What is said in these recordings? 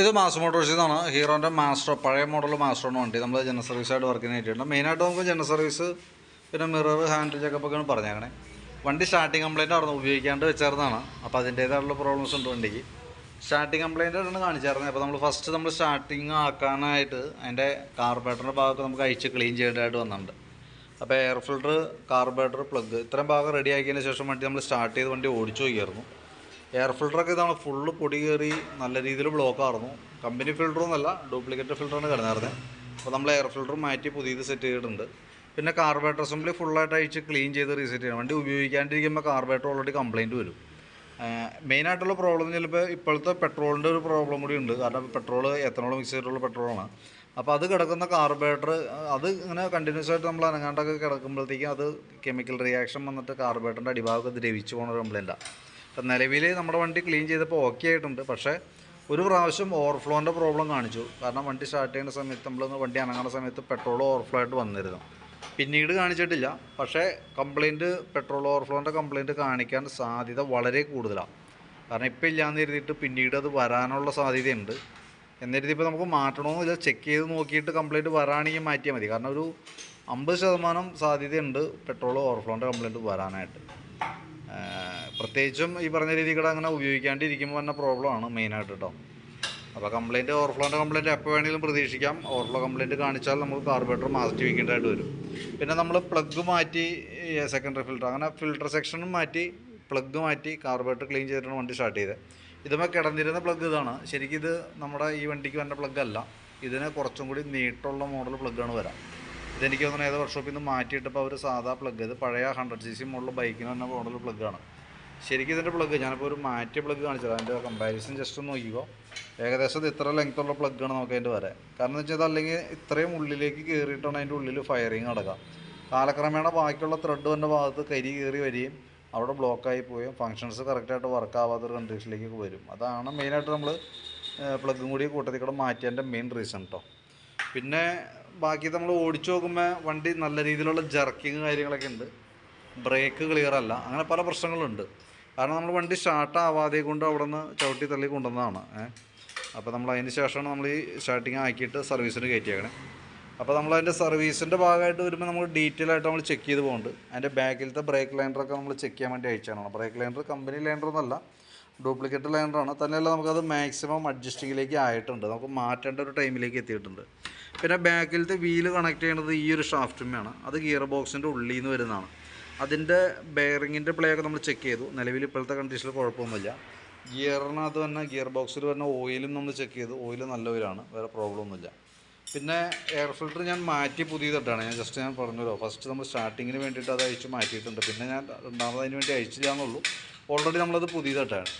ഇത് മാസ് മോട്ടോഴ്സിൽ നിന്നാണ് ഹീറോന്റെ മാസ്റ്റർ പഴയ മോഡൽ മാസ്റ്ററാണ് വണ്ടി. നമ്മൾ ജനറൽ സർവീസായിട്ട് വർക്കിന് മെയിൻ മെയിനായിട്ട് നമുക്ക് ജനറൽ സർവീസ് പിന്നെ മിറർ ഹാൻഡിൽ ചെക്കപ്പ് ഒക്കെയാണ് പറഞ്ഞേക്കണേ. വണ്ടി സ്റ്റാർട്ടിങ് കംപ്ലൈന്റ് ആയിരുന്നു ഉപയോഗിക്കാണ്ട് വെച്ചായിരുന്നതാണ് അപ്പോൾ അതിന്റേതായിട്ടുള്ള പ്രോബ്ലംസ് ഉണ്ട് വണ്ടിക്ക്. സ്റ്റാർട്ടിങ് കംപ്ലയിന്റ് ആണ് കാണിച്ചായിരുന്നത് അപ്പോൾ നമ്മൾ ഫസ്റ്റ് നമ്മൾ സ്റ്റാർട്ടിങ് ആക്കാനായിട്ട് അതിന്റെ കാർബേറ്ററിന്റെ ഭാഗമൊക്കെ നമുക്ക് അഴിച്ച് ക്ലീൻ ചെയ്യേണ്ടതായിട്ട് വന്നിട്ടുണ്ട്. അപ്പോൾ എയർ ഫിൽറ്റർ കാർബേറ്റർ പ്ലഗ് ഇത്രയും ഭാഗം റെഡി ആക്കിയതിന് ശേഷം വണ്ടി നമ്മൾ സ്റ്റാർട്ട് ചെയ്ത് വണ്ടി ഓടിച്ചു നോക്കിയായിരുന്നു എയർ ഫിൽട്ടറൊക്കെ ഇതാണ് ഫുള്ള് പൊടി കയറി നല്ല രീതിയിൽ ബ്ലോക്ക് ആയിരുന്നു കമ്പനി ഫിൽറ്ററൊന്നുമല്ല ഡ്യൂപ്ലിക്കേറ്റ് ഫിൽറ്ററാണ് കിടന്നായിരുന്നത് അപ്പോൾ നമ്മൾ എയർ ഫിൽറ്റർ മാറ്റി പുതിയത് സെറ്റ് ചെയ്തിട്ടുണ്ട്. പിന്നെ കാർബേറ്റർ അസംബ്ലി ഫുള്ളായിട്ട് അഴിച്ച് ക്ലീൻ ചെയ്ത് റീസെറ്റ് ചെയ്യണം. വണ്ടി ഉപയോഗിക്കാണ്ടിരിക്കുമ്പോൾ കാർബേറ്റർ ഓൾറെഡി കംപ്ലയിന്റ് വരും. മെയിനായിട്ടുള്ള പ്രോബ്ലം ചിലപ്പോൾ ഇപ്പോഴത്തെ പെട്രോളിന്റെ ഒരു പ്രോബ്ലം കൂടി ഉണ്ട്. കാരണം പെട്രോൾ എത്തനോൾ മിക്സ് ചെയ്തിട്ടുള്ള പെട്രോളാണ് അപ്പോൾ അത് കിടക്കുന്ന കാർബേറ്റർ അത് ഇങ്ങനെ കണ്ടിന്യൂസ് ആയിട്ട് നമ്മൾ അനങ്ങാണ്ടൊക്കെ കിടക്കുമ്പോഴത്തേക്കും അത് കെമിക്കൽ റിയാക്ഷൻ വന്നിട്ട് കാർബേറ്ററിന്റെ അടിഭാഗത്ത് ദ്രവിച്ചു പോകുന്ന ഒരു കംപ്ലൈന്റാണ് അപ്പം നിലവിൽ നമ്മുടെ വണ്ടി ക്ലീൻ ചെയ്തപ്പോൾ ഓക്കെ ആയിട്ടുണ്ട്. പക്ഷേ ഒരു പ്രാവശ്യം ഓവർഫ്ലോന്റെ പ്രോബ്ലം കാണിച്ചു. കാരണം വണ്ടി സ്റ്റാർട്ട് ചെയ്യുന്ന സമയത്ത് നമ്മൾ വണ്ടി അനങ്ങുന്ന സമയത്ത് പെട്രോൾ ഓവർഫ്ലോ ആയിട്ട് വന്നിരുന്നു. പിന്നീട് കാണിച്ചിട്ടില്ല. പക്ഷേ കംപ്ലയിന്റ് പെട്രോൾ ഓവർഫ്ലോന്റെ കംപ്ലയിന്റ് കാണിക്കാൻ സാധ്യത വളരെ കൂടുതലാണ് കാരണം ഇപ്പം ഇല്ലയെന്ന് കരുതിയിട്ട് പിന്നീട് അത് വരാനുള്ള സാധ്യതയുണ്ട്. എന്നിരുത്തി ഇപ്പോൾ നമുക്ക് മാറ്റണമെന്നില്ല ചെക്ക് ചെയ്ത് നോക്കിയിട്ട് കംപ്ലയിന്റ് വരാണെങ്കിൽ മാറ്റിയാൽ മതി. കാരണം ഒരു അമ്പത് ശതമാനം സാധ്യതയുണ്ട് പെട്രോൾ ഓവർഫ്ലോന്റെ കംപ്ലയിന്റ് വരാനായിട്ട്. പ്രത്യേകിച്ചും ഈ പറഞ്ഞ രീതികൾ അങ്ങനെ ഉപയോഗിക്കാണ്ടിരിക്കുമ്പോൾ തന്നെ പ്രോബ്ലമാണ് മെയിനായിട്ട് കേട്ടോ അപ്പോൾ കംപ്ലയിന്റ് ഓവർഫ്ലോന്റെ കംപ്ലയിന്റ് എപ്പോൾ വേണമെങ്കിലും പ്രതീക്ഷിക്കാം. ഓവർഫ്ലോ കംപ്ലയിന്റ് കാണിച്ചാൽ നമുക്ക് കാർബറേറ്റർ മാറ്റി വയ്ക്കേണ്ടതായിട്ട് വരും. പിന്നെ നമ്മൾ പ്ലഗ് മാറ്റി സെക്കൻഡറി ഫിൽറ്റർ അങ്ങനെ ഫിൽറ്റർ സെക്ഷനും മാറ്റി പ്ലഗ് മാറ്റി കാർബറേറ്റർ ക്ലീൻ ചെയ്തിട്ടാണ് വണ്ടി സ്റ്റാർട്ട് ചെയ്തത് ഇതുമ്പോൾ കിടന്നിരുന്ന പ്ലഗ് ഇതാണ്. ശരിക്കും ഇത് നമ്മുടെ ഈ വണ്ടിക്ക് വേണ്ട പ്ലഗ് അല്ല. ഇതിന് കുറച്ചും കൂടി നീട്ടുള്ള മോഡൽ പ്ലഗ്ഗാണ് വരാം. ഇതെനിക്ക് തോന്നുന്നു ഏത് വർക്ക്ഷോപ്പിൽ നിന്ന് മാറ്റിയിട്ടപ്പോൾ അവർ സാധാ പ്ലഗ് ഇത് പഴയ ഹൺഡ്രഡ് സി സി മോഡൽ ബൈക്കിന് തന്നെ മോഡൽ പ്ലഗ്ഗാണ് ശരിക്കും ഇതിന്റെ പ്ലഗ് ഞാനിപ്പോൾ ഒരു മാറ്റിയ പ്ലഗ് കാണിച്ചത്. അതിന്റെ കമ്പാരിസൺ ജസ്റ്റ് ഒന്ന് നോക്കിക്കോ. ഏകദേശം ഇത് ഇത്ര ലെങ്ത് ഉള്ള പ്ലഗ്ഗാണ് നമുക്ക് അതിന്റെ വരെ. കാരണം എന്ന് വെച്ചാൽ അല്ലെങ്കിൽ ഇത്രയും ഉള്ളിലേക്ക് കയറിയിട്ടാണ് അതിന്റെ ഉള്ളിൽ ഫയറിങ് നടക്കുക കാലക്രമേണ ബാക്കിയുള്ള ത്രെഡ് വന്ന ഭാഗത്ത് കരി കയറി വരികയും അവിടെ ബ്ലോക്കായി പോവുകയും ഫങ്ഷൻസ് കറക്റ്റായിട്ട് വർക്ക് ആവാത്തൊരു കണ്ടീഷനിലേക്ക് വരും. അതാണ് മെയിനായിട്ട് നമ്മൾ പ്ലഗും കൂടി കൂട്ടത്തിൽ കൂടെ മാറ്റിയതിന്റെ മെയിൻ റീസൺ കേട്ടോ പിന്നെ ബാക്കി നമ്മൾ ഓടിച്ചു നോക്കുമ്പോൾ വണ്ടി നല്ല രീതിയിലുള്ള ജർക്കിങ് കാര്യങ്ങളൊക്കെ ഉണ്ട്. ബ്രേക്ക് ക്ലിയർ അല്ല. അങ്ങനെ പല പ്രശ്നങ്ങളുണ്ട്. കാരണം നമ്മൾ വണ്ടി സ്റ്റാർട്ടാവാതെ കൊണ്ട് അവിടെ നിന്ന് ചവിട്ടി തള്ളി കൊണ്ടുവന്നതാണ്. ഏഹ് അപ്പോൾ നമ്മൾ അതിന് ശേഷമാണ് നമ്മൾ ഈ സ്റ്റാർട്ടിങ് ആക്കിയിട്ട് സർവീസിന് കയറ്റിയേക്കണേ. അപ്പോൾ നമ്മൾ അതിന്റെ സർവീസിന്റെ ഭാഗമായിട്ട് വരുമ്പോൾ നമ്മൾ ഡീറ്റെയിൽ ആയിട്ട് നമ്മൾ ചെക്ക് ചെയ്ത് പോകുന്നുണ്ട് അതിന്റെ ബാക്കിലത്തെ ബ്രേക്ക് ലൈൻഡറൊക്കെ നമ്മൾ ചെക്ക് ചെയ്യാൻ വേണ്ടി അയച്ചാണ് ബ്രേക്ക് ലൈൻഡർ കമ്പനി ലൈൻഡർ എന്നല്ല ഡ്യൂപ്ലിക്കേറ്റ് ലൈനറാണ് തന്നെയല്ല നമുക്കത് മാക്സിമം അഡ്ജസ്റ്റിങ്ങിലേക്ക് ആയിട്ടുണ്ട്. നമുക്ക് മാറ്റേണ്ട ഒരു ടൈമിലേക്ക് എത്തിയിട്ടുണ്ട്. പിന്നെ ബാക്കിലത്തെ വീൽ കണക്ട് ചെയ്യുന്നത് ഈ ഒരു ഷാഫ്റ്റുമാണ് അത് ഗിയർ ബോക്സിന്റെ ഉള്ളിൽ നിന്ന് വരുന്നതാണ്. അതിന്റെ ബെയറിങ്ങിന്റെ പ്ലേ ഒക്കെ നമ്മൾ ചെക്ക് ചെയ്തു. നിലവിൽ ഇപ്പോഴത്തെ കണ്ടീഷനിൽ കുഴപ്പമൊന്നുമില്ല. ഗിയറിനകത്ത് തന്നെ ഗിയർ ബോക്സിൽ വരുന്ന ഓയിലും നമ്മൾ ചെക്ക് ചെയ്തു. ഓയിൽ നല്ല ഓയിലാണ് വേറെ പ്രോബ്ലം ഒന്നുമില്ല. പിന്നെ എയർ ഫിൽറ്റർ ഞാൻ മാറ്റി പുതിയതിട്ടാണ്. ഞാൻ ജസ്റ്റ് ഞാൻ പറഞ്ഞല്ലോ. ഫസ്റ്റ് നമ്മൾ സ്റ്റാർട്ടിങ്ങിന് വേണ്ടിയിട്ട് അത് അയച്ച് മാറ്റിയിട്ടുണ്ട്. പിന്നെ ഞാൻ രണ്ടാമത് അതിന് വേണ്ടി അയച്ചില്ല എന്നുള്ളൂ. ഓൾറെഡി നമ്മളത് പുതിയതിട്ടാണ്.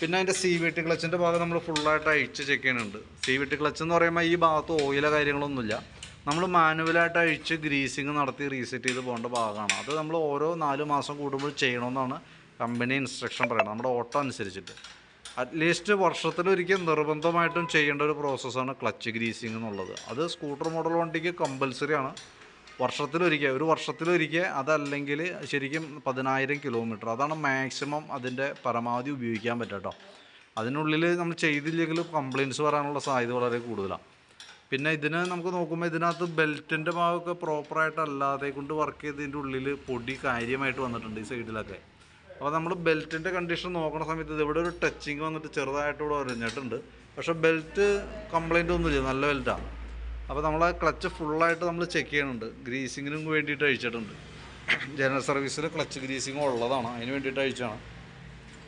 പിന്നെ അതിന്റെ സി വി ടി ക്ലച്ചിന്റെ ഭാഗം നമ്മൾ ഫുള്ളായിട്ട് അഴിച്ച് ചെക്ക് ചെയ്യുന്നുണ്ട്. സി വി ടി ക്ലച്ച് എന്ന് പറയുമ്പോൾ ഈ ഭാഗത്ത് ഓയിലോ കാര്യങ്ങളൊന്നുമില്ല. നമ്മൾ മാനുവലായിട്ട് അഴിച്ച് ഗ്രീസിങ് നടത്തി റീസെറ്റ് ചെയ്ത് പോകേണ്ട ഭാഗമാണ്. അത് നമ്മൾ ഓരോ നാല് മാസം കൂടുമ്പോൾ ചെയ്യണമെന്നാണ് കമ്പനി ഇൻസ്ട്രക്ഷൻ പറയുന്നത്. നമ്മുടെ ഓട്ടോ അനുസരിച്ചിട്ട്. അറ്റ്ലീസ്റ്റ് വർഷത്തിലൊരിക്കൽ നിർബന്ധമായിട്ടും ചെയ്യേണ്ട ഒരു പ്രോസസ്സാണ് ക്ലച്ച് ഗ്രീസിങ് എന്നുള്ളത്. അത് സ്കൂട്ടർ മോഡൽ വണ്ടിക്ക് കമ്പൽസറി ആണ്. വർഷത്തിലൊരിക്കൽ ഒരു വർഷത്തിലൊരിക്കൽ അതല്ലെങ്കിൽ ശരിക്കും പതിനായിരം കിലോമീറ്റർ അതാണ് മാക്സിമം അതിന്റെ പരമാവധി ഉപയോഗിക്കാൻ പറ്റുക കേട്ടോ. അതിനുള്ളിൽ നമ്മൾ ചെയ്തില്ലെങ്കിൽ കംപ്ലയിൻസ് വരാനുള്ള സാധ്യത വളരെ കൂടുതലാണ്. പിന്നെ ഇതിന് നമുക്ക് നോക്കുമ്പോൾ ഇതിനകത്ത് ബെൽറ്റിന്റെ ഭാഗമൊക്കെ പ്രോപ്പറായിട്ട് അല്ലാതെ കൊണ്ട് വർക്ക് ചെയ്തതിന്റെ ഉള്ളിൽ പൊടി കാര്യമായിട്ട് വന്നിട്ടുണ്ട് ഈ സൈഡിലൊക്കെ അപ്പോൾ നമ്മൾ ബെൽറ്റിന്റെ കണ്ടീഷൻ നോക്കുന്ന സമയത്ത് ഇതിവിടെ ഒരു ടച്ചിങ് വന്നിട്ട് ചെറുതായിട്ട് ഇവിടെ ഒരഞ്ഞിട്ടുണ്ട്. പക്ഷേ ബെൽറ്റ് കംപ്ലൈന്റ് ഒന്നുമില്ല നല്ല ബെൽറ്റാണ് അപ്പോൾ നമ്മൾ ആ ക്ലച്ച് ഫുള്ളായിട്ട് നമ്മൾ ചെക്ക് ചെയ്യുന്നുണ്ട് ഗ്രീസിങ്ങിനും വേണ്ടിയിട്ട് അഴിച്ചിട്ടുണ്ട്. ജനറൽ സർവീസിൽ ക്ലച്ച് ഗ്രീസിങ് ഉള്ളതാണ്. അതിന് വേണ്ടിയിട്ട് അഴിച്ചാണ്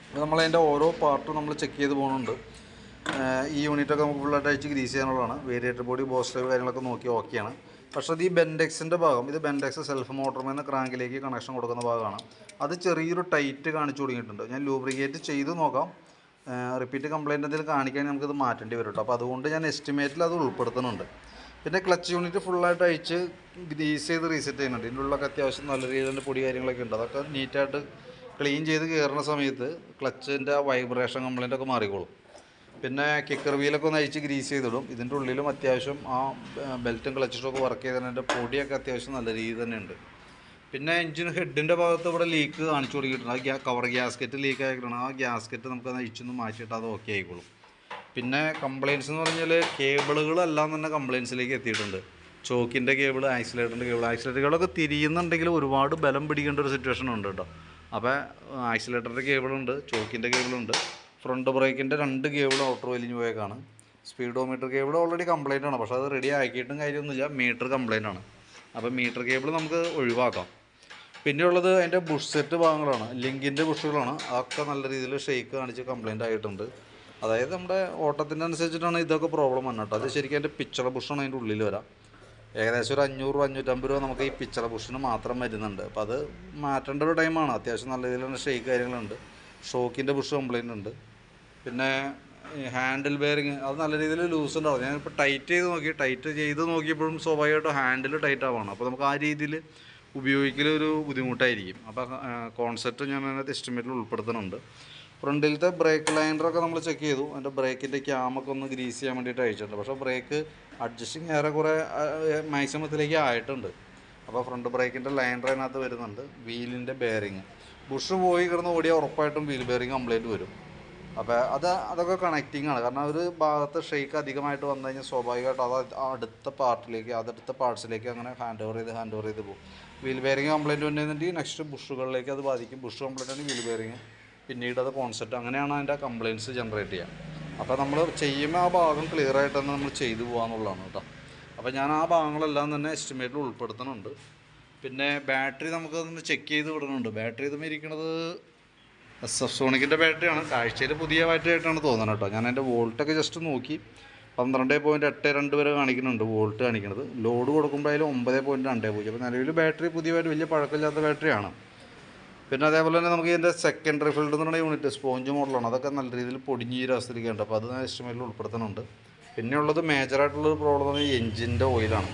അപ്പോൾ നമ്മളതിന്റെ ഓരോ പാർട്ടും നമ്മൾ ചെക്ക് ചെയ്ത് പോകുന്നുണ്ട് ഈ യൂണിറ്റൊക്കെ നമുക്ക് ഫുള്ളായിട്ട് അഴിച്ച് ഗ്രീസ് ചെയ്യാനുള്ളതാണ്. വേരിയേറ്റർ ബോഡി ബോസ്റ്റർ കാര്യങ്ങളൊക്കെ നോക്കി ഓക്കെയാണ് പക്ഷേ അത് ഈ ബെൻഡെക്സിന്റെ ഭാഗം ഇത് ബെൻഡെക്സ് സെൽഫ് മോട്ടറിൽ നിന്ന് ക്രാങ്കിലേക്ക് കണക്ഷൻ കൊടുക്കുന്ന ഭാഗമാണ്. അത് ചെറിയൊരു ടൈറ്റ് കാണിച്ചു തുടങ്ങിയിട്ടുണ്ട്. ഞാൻ ലൂബ്രിക്കേറ്റ് ചെയ്ത് നോക്കാം. റിപ്പീറ്റ് കംപ്ലയിന്റ് എന്തെങ്കിലും കാണിക്കാൻ നമുക്കിത് മാറ്റേണ്ടി വരും കേട്ടോ അപ്പോൾ അതുകൊണ്ട് ഞാൻ എസ്റ്റിമേറ്റിൽ അത് ഉൾപ്പെടുത്തുന്നുണ്ട്. പിന്നെ ക്ലച്ച് യൂണിറ്റ് ഫുള്ളായിട്ട് അഴിച്ച് ഗ്രീസ് ചെയ്ത് റീസെറ്റ് ചെയ്യുന്നുണ്ട്. ഇതിന്റെ ഉള്ളൊക്കെ അത്യാവശ്യം നല്ല രീതിയിൽ പൊടി കാര്യങ്ങളൊക്കെ ഉണ്ട്. അതൊക്കെ നീറ്റായിട്ട് ക്ലീൻ ചെയ്ത് കയറുന്ന സമയത്ത് ക്ലച്ചിന്റെ വൈബ്രേഷൻ കംപ്ലയിന്റ് ഒക്കെ മാറിക്കോളും. പിന്നെ കിക്കർ വീലൊക്കെ ഒന്ന് അഴിച്ച് ഗ്രീസ് ചെയ്തിടും. ഇതിന്റെ ഉള്ളിലും അത്യാവശ്യം ആ ബെൽറ്റും ക്ലച്ചിട്ടും ഒക്കെ വർക്ക് ചെയ്തതിന്റെ പൊടിയൊക്കെ അത്യാവശ്യം നല്ല രീതിയിൽ തന്നെ ഉണ്ട്. പിന്നെ എഞ്ചിൻ ഹെഡിന്റെ ഭാഗത്ത് ഇവിടെ ലീക്ക് കാണിച്ചു തുടങ്ങിയിട്ടുണ്ട് ആ കവർ ഗ്യാസ്കറ്റ് ലീക്ക് ആയിക്കണം. ആ ഗ്യാസ്കറ്റ് നമുക്ക് അഴിച്ചൊന്ന് മാറ്റിയിട്ട് അത് ഓക്കെ ആയിക്കോളും. പിന്നെ കംപ്ലയിൻസ് എന്ന് പറഞ്ഞാൽ കേബിളുകളെല്ലാം തന്നെ കംപ്ലയിൻസിലേക്ക് എത്തിയിട്ടുണ്ട്. ചോക്കിന്റെ കേബിൾ ആക്സിലേറ്ററിന്റെ കേബിൾ ആക്സിലേറ്ററുകളൊക്കെ തിരിയുന്നുണ്ടെങ്കിൽ ഒരുപാട് ബലം പിടിക്കേണ്ട ഒരു സിറ്റുവേഷൻ ഉണ്ട് കേട്ടോ. അപ്പോൾ ആക്സിലേറ്ററിന്റെ കേബിളുണ്ട് ചോക്കിന്റെ കേബിളുണ്ട് ഫ്രണ്ട് ബ്രേക്കിന്റെ രണ്ട് കേബിൾ ഔട്ടർ വലിഞ്ഞു പോയേക്കാണ്. സ്പീഡോമീറ്റർ കേബിൾ ഓൾറെഡി കംപ്ലൈന്റ് ആണ്. പക്ഷേ അത് റെഡി ആക്കിയിട്ടും കാര്യമൊന്നുമില്ല. മീറ്റർ കംപ്ലൈന്റ് ആണ്. അപ്പോൾ മീറ്റർ കേബിൾ നമുക്ക് ഒഴിവാക്കാം. പിന്നെ ഉള്ളത് അതിന്റെ ബുഷ് സെറ്റ് ഭാഗങ്ങളാണ്. ലിങ്കിന്റെ ബുഷുകളാണ് അതൊക്കെ നല്ല രീതിയിൽ ഷെയ്ക്ക് കാണിച്ച് കംപ്ലൈന്റ് ആയിട്ടുണ്ട്. അതായത് നമ്മുടെ ഓട്ടത്തിന്റെ അനുസരിച്ചിട്ടാണ് ഇതൊക്കെ പ്രോബ്ലം വന്നത് കേട്ടോ. അത് ശരിക്കും അതിന്റെ പിച്ചറ ബുഷാണ് അതിന്റെ ഉള്ളിൽ വരാം. ഏകദേശം ഒരു അഞ്ഞൂറ് രൂപ അഞ്ഞൂറ്റമ്പത് രൂപ നമുക്ക് ഈ പിച്ചറ ബുഷിന് മാത്രം വരുന്നുണ്ട്. അപ്പോൾ അത് മാറ്റേണ്ട ഒരു ടൈമാണ് അത്യാവശ്യം നല്ല രീതിയിലുള്ള ഷെയ്ക്ക് കാര്യങ്ങളുണ്ട്. ഷോക്കിന്റെ ബുഷ് കംപ്ലൈന്റ് ഉണ്ട്. പിന്നെ ഹാൻഡിൽ ബെയറിങ് അത് നല്ല രീതിയിൽ ലൂസ് ഉണ്ടാവും. ഞാനിപ്പോൾ ടൈറ്റ് ചെയ്ത് നോക്കി ടൈറ്റ് ചെയ്ത് നോക്കിയപ്പോഴും സ്വാഭാവികമായിട്ടും ഹാൻഡിൽ ടൈറ്റ് ആവുകയാണ് അപ്പോൾ നമുക്ക് ആ രീതിയിൽ ഉപയോഗിക്കലൊരു ബുദ്ധിമുട്ടായിരിക്കും. അപ്പോൾ കോൺസെപ്റ്റ് ഞാൻ അതിനകത്ത് എസ്റ്റിമേറ്റിൽ ഉൾപ്പെടുത്തുന്നുണ്ട്. ഫ്രണ്ടിലത്തെ ബ്രേക്ക് ലൈനറൊക്കെ നമ്മൾ ചെക്ക് ചെയ്തു. അതിന്റെ ബ്രേക്കിന്റെ ക്യാമൊക്കെ ഒന്ന് ഗ്രീസ് ചെയ്യാൻ വേണ്ടിയിട്ട് അയച്ചിട്ടുണ്ട്. പക്ഷേ ബ്രേക്ക് അഡ്ജസ്റ്റിങ് ഏറെക്കുറെ മാക്സിമത്തിലേക്ക് ആയിട്ടുണ്ട്. അപ്പോൾ ഫ്രണ്ട് ബ്രേക്കിന്റെ ലൈനർ അതിനകത്ത് വരുന്നുണ്ട്. വീലിന്റെ ബെയറിങ് ബുഷ് പോയി കിടന്ന് ഓടിയാൽ ഉറപ്പായിട്ടും വീൽ ബെയറിങ് കംപ്ലൈന്റ് വരും. അപ്പോൾ അത് അതൊക്കെ കണക്റ്റിംഗ് ആണ്. കാരണം ഒരു ഭാഗത്ത് ഷെയ്ക്ക് അധികമായിട്ട് വന്നു കഴിഞ്ഞാൽ സ്വാഭാവികമായിട്ട് അത് അടുത്ത പാർട്ടിലേക്ക് അതടുത്ത പാർട്സിലേക്ക് അങ്ങനെ ഹാൻഡ് ഓവർ ചെയ്ത് ഹാൻഡ് ഓവർ ചെയ്ത് പോകും. വീൽ ബെയറിങ് കംപ്ലൈന്റ് വന്നിട്ടുണ്ടെങ്കിൽ നെക്സ്റ്റ് ബുഷുകളിലേക്ക് അത് ബാധിക്കും. ബുഷ് ആണെങ്കിൽ വീൽ ബെയറിങ് പിന്നീട് അത് കോൺസെപ്റ്റ് അങ്ങനെയാണ് അതിന്റെ കംപ്ലയിൻസ് ജനറേറ്റ് ചെയ്യുക അപ്പോൾ നമ്മൾ ചെയ്യുമ്പോൾ ആ ഭാഗം ക്ലിയർ ആയിട്ട് തന്നെ നമ്മൾ ചെയ്തു പോകാന്നുള്ളതാണ് കേട്ടോ. അപ്പോൾ ഞാൻ ആ ഭാഗങ്ങളെല്ലാം തന്നെ എസ്റ്റിമേറ്റിൽ ഉൾപ്പെടുത്തുന്നുണ്ട് പിന്നെ ബാറ്ററി നമുക്കതൊന്ന് ചെക്ക് ചെയ്ത് വിടുന്നുണ്ട് ബാറ്ററി ഇതും ഇരിക്കുന്നത് എസ് എഫ് സോണിക്കിന്റെ ബാറ്ററിയാണ് കാഴ്ചയിൽ പുതിയ ബാറ്ററി ആയിട്ടാണ് തോന്നുന്നത് കേട്ടോ ഞാൻ എന്റെ വോൾട്ടൊക്കെ ജസ്റ്റ് നോക്കി. പന്ത്രണ്ട് പോയിന്റ് എട്ട് രണ്ട് വരെ കാണിക്കുന്നുണ്ട് വോൾട്ട് കാണിക്കുന്നത് ലോഡ് കൊടുക്കുമ്പോഴായാലും ഒമ്പത് പോയിന്റ് രണ്ട് പൂജ്യം. അപ്പോൾ നിലവിൽ ബാറ്ററി പുതിയതായിട്ട് വലിയ പഴക്കമില്ലാത്ത ബാറ്ററിയാണ് പിന്നെ അതേപോലെ തന്നെ നമുക്ക് ഇതിന്റെ സെക്കൻഡറി ഫിൽഡ് എന്ന് പറയുന്ന യൂണിറ്റ് സ്പോഞ്ച് മോഡലാണ് അതൊക്കെ നല്ല രീതിയിൽ പൊടിഞ്ഞ് ഈ അപ്പോൾ അത് ഞാൻ എസ്റ്റിമേറ്റിൽ ഉൾപ്പെടുത്തുന്നുണ്ട് പിന്നെയുള്ളത് മേജറായിട്ടുള്ളൊരു പ്രോബ്ലം എന്ന് പറഞ്ഞാൽ എഞ്ചിന്റെ ഓയിലാണ്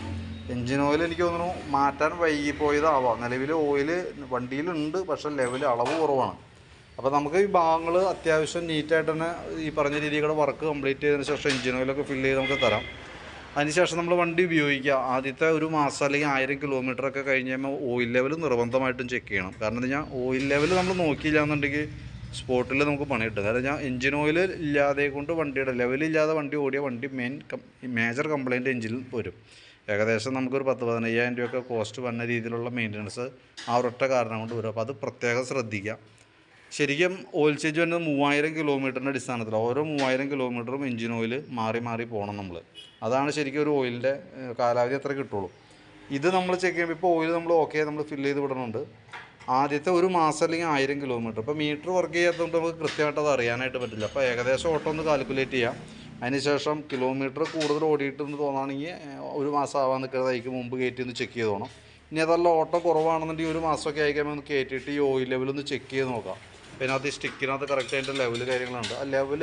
എഞ്ചിൻ ഓയിൽ എനിക്ക് തോന്നുന്നു മാറ്റാൻ വൈകിപ്പോയതാവാം. നിലവിൽ ഓയിൽ വണ്ടിയിലുണ്ട് പക്ഷെ ലെവൽ അളവ് കുറവാണ്. അപ്പോൾ നമുക്ക് ഈ ഭാഗങ്ങൾ അത്യാവശ്യം നീറ്റായിട്ട് തന്നെ ഈ പറഞ്ഞ രീതിയിലൂടെ വർക്ക് കംപ്ലീറ്റ് ചെയ്തതിന് ശേഷം എഞ്ചിൻ ഓയിലൊക്കെ ഫില്ല് ചെയ്ത് നമുക്ക് തരാം. അതിനുശേഷം നമ്മൾ വണ്ടി ഉപയോഗിക്കുക. ആദ്യത്തെ ഒരു മാസം അല്ലെങ്കിൽ ആയിരം കിലോമീറ്റർ ഒക്കെ കഴിഞ്ഞ് കഴിയുമ്പോൾ ഓയിൽ ലെവൽ നിർബന്ധമായിട്ടും ചെക്ക് ചെയ്യണം. കാരണം എന്താ ഓയിൽ ലെവൽ നമ്മൾ നോക്കിയില്ല എന്നുണ്ടെങ്കിൽ സ്പോട്ടിൽ നമുക്ക് പണി കിട്ടും. കാരണം ഞാൻ എഞ്ചിൻ ഓയിൽ ഇല്ലാതെ കൊണ്ട് വണ്ടിയുടെ ലെവലില്ലാതെ വണ്ടി ഓടിയ വണ്ടി മെയിൻ മേജർ കംപ്ലയിന്റ് എഞ്ചിനിൽ വരും. ഏകദേശം നമുക്കൊരു പത്ത് പതിനയ്യായിരം രൂപയൊക്കെ കോസ്റ്റ് വന്ന രീതിയിലുള്ള മെയിന്റനൻസ് ആ ഒരൊറ്റ കാരണം കൊണ്ട് വരും. അപ്പോൾ അത് പ്രത്യേകം ശ്രദ്ധിക്കാം ശരിക്കും ഓയിൽ ചേഞ്ച് വരുന്നത് മൂവായിരം കിലോമീറ്ററിന്റെ അടിസ്ഥാനത്തിൽ ഓരോ മൂവായിരം കിലോമീറ്ററും എഞ്ചിൻ ഓയിൽ മാറി മാറി പോകണം നമ്മൾ അതാണ് ശരിക്കും ഒരു ഓയിലിന്റെ കാലാവധി എത്ര കിട്ടുള്ളൂ. ഇത് നമ്മൾ ചെക്ക് ചെയ്യുമ്പോൾ ഇപ്പോൾ ഓയിൽ നമ്മൾ ഓക്കെ നമ്മൾ ഫില്ല് ചെയ്ത് വിടുന്നുണ്ട് ആദ്യത്തെ ഒരു മാസം അല്ലെങ്കിൽ ആയിരം കിലോമീറ്റർ ഇപ്പോൾ മീറ്റർ വർക്ക് ചെയ്യാത്തതുകൊണ്ട് നമുക്ക് കൃത്യമായിട്ട് അത് അറിയാനായിട്ട് പറ്റില്ല. അപ്പോൾ ഏകദേശം ഓട്ടം ഒന്ന് കാൽക്കുലേറ്റ് ചെയ്യാം. അതിനുശേഷം കിലോമീറ്റർ കൂടുതൽ ഓടിയിട്ടെന്ന് തോന്നുകയാണെങ്കിൽ ഒരു മാസം ആവാൻ നിൽക്കുന്നതായിരിക്കും മുമ്പ് കയറ്റി ഒന്ന് ചെക്ക് ചെയ്ത് പോകണം ഇനി അതല്ല ഓട്ടം കുറവാണെന്നുണ്ടെങ്കിൽ ഒരു മാസമൊക്കെ ആയിക്കുമ്പോൾ ഒന്ന് കയറ്റിയിട്ട് ഈ ഓയിൽ ലെവൽ ഒന്ന് ചെക്ക് ചെയ്ത് നോക്കാം. പിന്നെ അത് ഈ സ്റ്റിക്കിനകത്ത് കറക്റ്റ് അതിന്റെ ലെവൽ കാര്യങ്ങളുണ്ട്. ആ ലെവൽ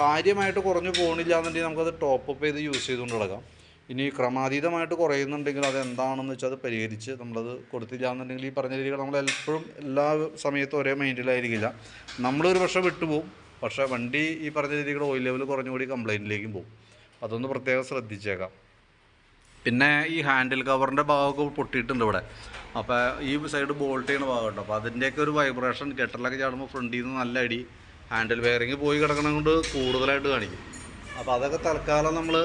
കാര്യമായിട്ട് കുറഞ്ഞു പോകണില്ല എന്നുണ്ടെങ്കിൽ നമുക്കത് ടോപ്പ് അപ്പ് ചെയ്ത് യൂസ് ചെയ്തുകൊണ്ട് കിടക്കാം ഇനി ക്രമാതീതമായിട്ട് കുറയുന്നുണ്ടെങ്കിൽ അത് എന്താണെന്ന് വെച്ചാൽ അത് പരിഹരിച്ച് നമ്മളത് കൊടുത്തില്ല എന്നുണ്ടെങ്കിൽ ഈ പറഞ്ഞ രീതികൾ നമ്മൾ എപ്പോഴും എല്ലാ സമയത്തും ഒരേ മൈൻഡിലായിരിക്കില്ല നമ്മളൊരു പക്ഷേ വിട്ടുപോകും. പക്ഷേ വണ്ടി ഈ പറഞ്ഞ രീതിയിൽ ഓയിൽ ലെവൽ കുറഞ്ഞുകൂടി കംപ്ലൈന്റിലേക്കും പോകും. അതൊന്ന് പ്രത്യേകം ശ്രദ്ധിച്ചേക്കാം. പിന്നെ ഈ ഹാൻഡിൽ കവറിന്റെ ഭാഗമൊക്കെ പൊട്ടിയിട്ടുണ്ട് ഇവിടെ. അപ്പോൾ ഈ സൈഡ് ബോൾട്ട് ചെയ്യുന്ന ഭാഗമുണ്ട്. അപ്പോൾ അതിന്റെയൊക്കെ ഒരു വൈബ്രേഷൻ കെട്ടലൊക്കെ ചാടുമ്പോൾ ഫ്രണ്ടിൽ നിന്ന് നല്ല അടി ഹാൻഡിൽ വെയറിങ് പോയി കിടക്കണം കൊണ്ട് കൂടുതലായിട്ട് കാണിക്കും. അപ്പോൾ അതൊക്കെ തൽക്കാലം നമ്മൾ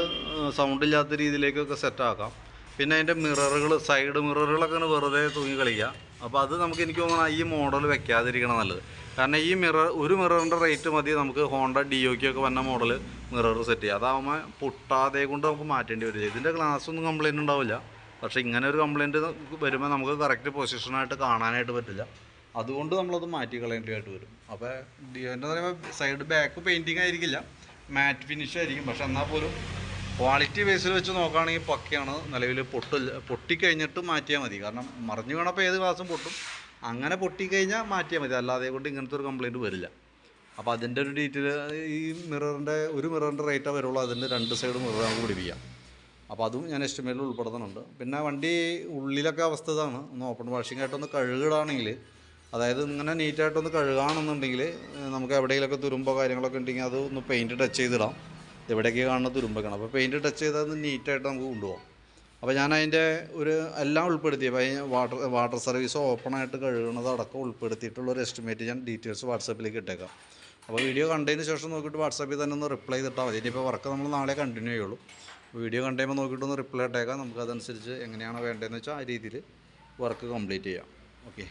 സൗണ്ട് ഇല്ലാത്ത രീതിയിലേക്കൊക്കെ സെറ്റാക്കാം പിന്നെ അതിന്റെ മിററുകൾ സൈഡ് മിററുകളൊക്കെ വെറുതെ തൂങ്ങി കളിക്കുക അപ്പോൾ അത് നമുക്ക് എനിക്ക് തോന്നുന്നു ഈ മോഡൽ വെക്കാതിരിക്കണം നല്ലത്. കാരണം ഈ മിറർ ഒരു മിററിന്റെ റേറ്റ് മതി നമുക്ക് ഹോണ്ട ഡി ഒക്കെ വന്ന മോഡൽ മിറർ സെറ്റ് ചെയ്യുക അതാകുമ്പോൾ പൊട്ടാതെ കൊണ്ട് നമുക്ക് മാറ്റേണ്ടി വരില്ല. ഇതിന്റെ ഗ്ലാസ് ഒന്നും കംപ്ലൈന്റ് ഉണ്ടാവില്ല. പക്ഷേ ഇങ്ങനെ ഒരു കംപ്ലൈന്റ് വരുമ്പോൾ നമുക്ക് കറക്റ്റ് പൊസിഷനായിട്ട് കാണാനായിട്ട് പറ്റില്ല. അതുകൊണ്ട് നമ്മളത് മാറ്റി കളയേണ്ടതായിട്ട് വരും. അപ്പോൾ ഡിയോന്റെ പറയുമ്പോൾ സൈഡ് ബാക്ക് പെയിന്റിങ് ആയിരിക്കില്ല. മാറ്റ് ഫിനിഷ് ആയിരിക്കും. പക്ഷെ എന്നാൽ പോലും ക്വാളിറ്റി ബേസിൽ വെച്ച് നോക്കുകയാണെങ്കിൽ പക്കയാണ്. നിലവിൽ പൊട്ടില്ല പൊട്ടിക്കഴിഞ്ഞിട്ട് മാറ്റിയാൽ മതി. കാരണം മറിഞ്ഞു വീണപ്പോൾ ഏത് ഗ്ലാസും പൊട്ടും. അങ്ങനെ പൊട്ടിക്കഴിഞ്ഞാൽ മാറ്റിയാൽ മതി. അല്ലാതെ കൊണ്ട് ഇങ്ങനത്തെ ഒരു കംപ്ലയിന്റ് വരില്ല. അപ്പോൾ അതിന്റെ ഒരു ഡീറ്റെയിൽ ഈ മിററിന്റെ ഒരു മിററിന്റെ റേറ്റേ വരുള്ളൂ. അതിന്റെ രണ്ട് സൈഡ് മിറർ നമുക്ക് പിടിപ്പിക്കാം. അപ്പോൾ അതും ഞാൻ എസ്റ്റിമേറ്റിൽ ഉൾപ്പെടുത്തുന്നുണ്ട്. പിന്നെ വണ്ടി ഉള്ളിലൊക്കെ അവസ്ഥ ഇതാണ്. ഒന്ന് ഓപ്പൺ വാഷിംഗ് ആയിട്ടൊന്ന് കഴുകുകയാണെങ്കിൽ അതായത് ഇങ്ങനെ നീറ്റായിട്ടൊന്ന് കഴുകുകയാണെന്നുണ്ടെങ്കിൽ നമുക്ക് എവിടെയെങ്കിലുമൊക്കെ തുരുമ്പോ കാര്യങ്ങളൊക്കെ ഉണ്ടെങ്കിൽ അത് ഒന്ന് പെയിന്റ് ടച്ച് ചെയ്തിടാം. എവിടെയൊക്കെ കാണുന്ന തുരുമ്പൊക്കെയാണ്. അപ്പോൾ പെയിന്റ് ടച്ച് ചെയ്താൽ അത് നീറ്റായിട്ട് നമുക്ക് കൊണ്ടുപോകാം അപ്പോൾ ഞാൻ അതിന്റെ ഒരു എല്ലാം ഉൾപ്പെടുത്തി. വാട്ടർ വാട്ടർ സർവീസ് ഓപ്പണായിട്ട് കഴുകുന്നത് അടക്കം ഉൾപ്പെടുത്തിയിട്ടുള്ള ഒരു എസ്റ്റിമേറ്റ് ഞാൻ ഡീറ്റെയിൽസ് വാട്സാപ്പിലേക്ക് ഇട്ടേക്കാം. അപ്പോൾ വീഡിയോ കണ്ടതിന് ശേഷം നോക്കിയിട്ട് വാട്സാപ്പിൽ തന്നെ ഒന്ന് റിപ്ലൈ ചെയ്തിട്ടാൽ മതി. ഇനിയിപ്പോൾ വർക്ക് നമ്മൾ നാളെ കണ്ടിന്യൂ ചെയ്യുള്ളൂ. വീഡിയോ കണ്ടുമ്പോൾ നോക്കിയിട്ട് ഒന്ന് റിപ്ലൈ ഇട്ടേക്കാം. നമുക്കതനുസരിച്ച് എങ്ങനെയാണോ വേണ്ടതെന്ന് വെച്ചാൽ ആ രീതിയിൽ വർക്ക് കംപ്ലീറ്റ് ചെയ്യാം. ഓക്കെ